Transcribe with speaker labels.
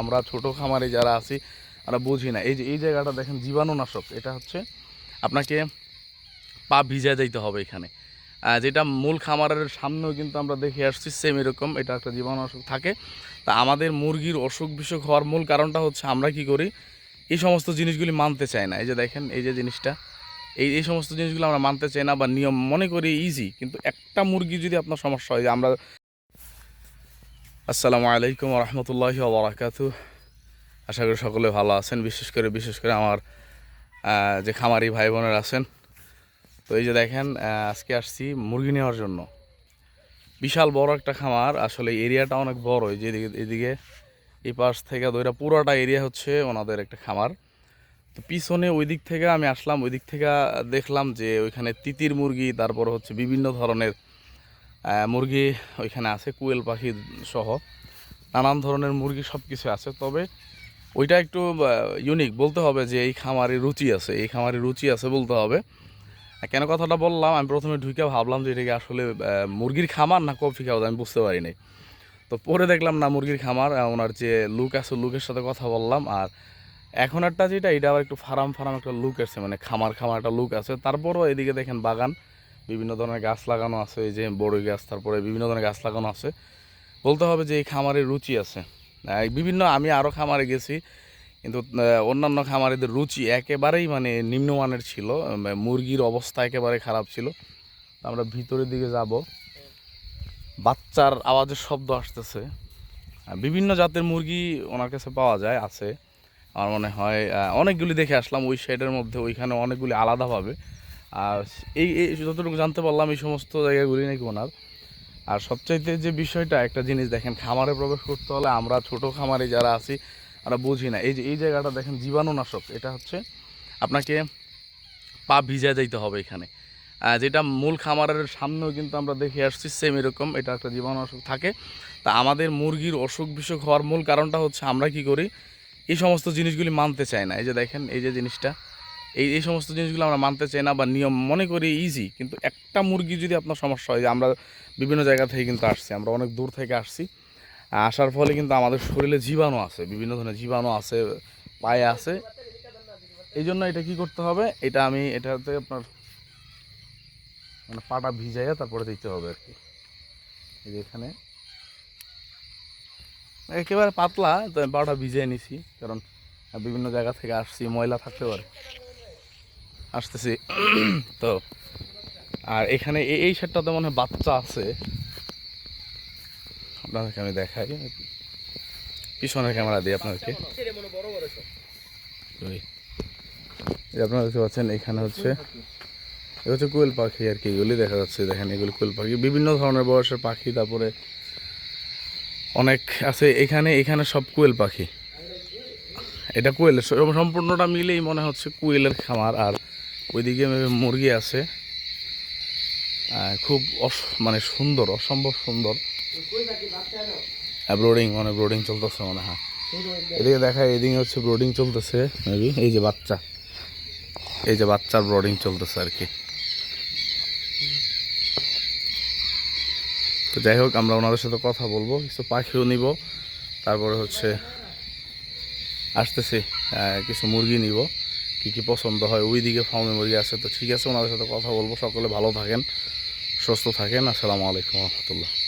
Speaker 1: আমরা ছোট খামারে যারা আছি, আমরা বুঝি না। এই যে, এই জায়গাটা দেখেন, জীবাণুনাশক। এটা হচ্ছে আপনাকে পা ভিজা যাইতে হবে এখানে। যেটা মূল খামারের সামনেও কিন্তু আমরা দেখে আসছি সেম এরকম, এটা একটা জীবাণুনাশক থাকে। তা আমাদের মুরগির অসুখ বিসুখ হওয়ার মূল কারণটা হচ্ছে আমরা কি করি, এই সমস্ত জিনিসগুলি মানতে চাই না। এই যে দেখেন, এই যে জিনিসটা, এই এই সমস্ত জিনিসগুলো আমরা মানতে চাই না বা নিয়ম মনে করি ইজি কিন্তু একটা মুরগি যদি আপনার সমস্যা হয়, যে আমরা আসসালামু আলাইকুম রহমতুল্লাহি ওবরাকাতু। আশা করি সকলে ভালো আছেন। বিশেষ করে বিশেষ করে আমার যে খামারি ভাই বোনেরা আছেন। তো এই যে দেখেন আজকে আসছি মুরগি নেওয়ার জন্য। বিশাল বড় একটা খামার। আসলে এরিয়াটা অনেক বড়। এই যে এদিকে এই পাশ থেকে দইরা পুরোটা এরিয়া হচ্ছে ওনাদের একটা খামার। তো পিছনে ওই দিক থেকে আমি আসলাম। ওই দিক থেকে দেখলাম যে ওইখানে তিতির মুরগি, তারপর হচ্ছে বিভিন্ন ধরনের মুরগি ওইখানে আছে, কুয়েল পাখি সহ। নানান ধরনের মুরগি সব কিছু আছে, তবে ওইটা একটু ইউনিক বলতে হবে যে এই খামারে রুচি আছে, এই খামারে রুচি আছে বলতে হবে। কেন কথাটা বললাম, আমি প্রথমে ঢুকে ভাবলাম যে এটাকে আসলে মুরগির খামার না কফি খাওয়া, আমি বুঝতে পারি নাই। তো পরে দেখলাম না, মুরগির খামার ওনার যে লুক আছে লুকের সাথে কথা বললাম। আর এখন একটা যেটা, এটা আবার একটু ফার্ম ফার্ম একটা লুক আছে মানে খামার খামার একটা লুক আছে। তারপরও এদিকে দেখেন বাগান বিভিন্ন ধরনের গাছ লাগানো আছে, এই যে বড়ই গাছ, তারপরে বিভিন্ন ধরনের গাছ লাগানো আছে। বলতে হবে যে এই খামারে রুচি আছে। বিভিন্ন, আমি আরও খামারে গেছি, কিন্তু অন্যান্য খামারিদের রুচি একেবারেই মানে নিম্নমানের ছিল মুরগির অবস্থা একেবারে খারাপ ছিল। আমরা ভিতরের দিকে যাব। বাচ্চার আওয়াজের শব্দ আসতেছে। বিভিন্ন জাতের মুরগি ওনার কাছে পাওয়া যায়, আছে। আমার মনে হয় অনেকগুলি দেখে আসলাম, ওই সাইডের মধ্যে, ওইখানে অনেকগুলি আলাদাভাবে। আর এই যতটুকু জানতে পারলাম, এই সমস্ত জায়গাগুলি নাকি ওনার। আর সবচাইতে যে বিষয়টা, একটা জিনিস দেখেন, খামারে প্রবেশ করতে হলে আমরা ছোট খামারে যারা আছি, আমরা বুঝি না। এই যে, এই জায়গাটা দেখেন, জীবাণুনাশক। এটা হচ্ছে আপনাকে পা ভিজা যাইতে হবে এখানে। যেটা মূল খামারের সামনেও কিন্তু আমরা দেখে আসছি সেম এরকম। এটা একটা জীবাণুনাশক থাকে। তা আমাদের মুরগির অসুখ বিসুখ হওয়ার মূল কারণটা হচ্ছে আমরা কি করি, এই সমস্ত জিনিসগুলি মানতে চাই না। এই যে দেখেন, এই যে জিনিসটা। এই এই সমস্ত জিনিসগুলো আমরা মানতে চাই না বা নিয়ম মনে করি ইজি কিন্তু একটা মুরগি যদি আপনার সমস্যা হয়, যে আমরা বিভিন্ন জায়গা থেকে কিন্তু আসছি, আমরা অনেক দূর থেকে আসছি, আসার ফলে কিন্তু আমাদের শরীরে জীবাণু আছে, বিভিন্ন ধরনের জীবাণু আছে, পায়ে আছে। এই জন্য এটা কি করতে হবে, এটা আমি এটাতে আপনার মানে পাটা ভিজাইয়া তারপরে দিতে হবে আর কি। এই যে এখানে। একেবারে পাতলা তো পাটা ভিজিয়ে নিছি, কারণ বিভিন্ন জায়গা থেকে আসছি, ময়লা থাকতে পারে। আসতেছি। তো, আর এখানে এই সেটটাতে মনে হয় বাচ্চা আছে। আপনাদেরকে আমি দেখাই। পিছনের ক্যামেরা দিই আপনাদেরকে। আপনারা দেখতে পাচ্ছেন, এখানে হচ্ছে এটা হচ্ছে কোয়েল পাখি আর কি। এগুলি দেখা যাচ্ছে, দেখেন এগুলি কোয়েল পাখি। বিভিন্ন ধরনের বয়সের পাখি, তারপরে অনেক আছে। এখানে এখানে সব কোয়েল পাখি। এটা কোয়েল সম্পূর্ণটা মিলেই মনে হচ্ছে কোয়েলের খামার। আর ওইদিকে মুরগি আছে। খুব মানে সুন্দর, অসম্ভব সুন্দর। ব্রোডিং মানে ব্রোডিং চলতেছে মনে হয়। এদিকে দেখা, এদিকে হচ্ছে ব্রোডিং চলতেছে মেবি এই যে বাচ্চা। এই যে বাচ্চার ব্রোডিং চলতেছে আর কি। তো যাই হোক, আমরা ওনাদের সাথে কথা বলব, কিছু পাখিও নিব। তারপরে হচ্ছে আসতেছি কিছু মুরগি নিব। কি কী পছন্দ হয় ওই দিকে ফার্মে মেমোরি আছে। তো ঠিক আছে, ওনাদের সাথে কথা বলব। সকলে ভালো থাকেন, সুস্থ থাকেন। আসসালামু আলাইকুম রহমতুল্লাহ।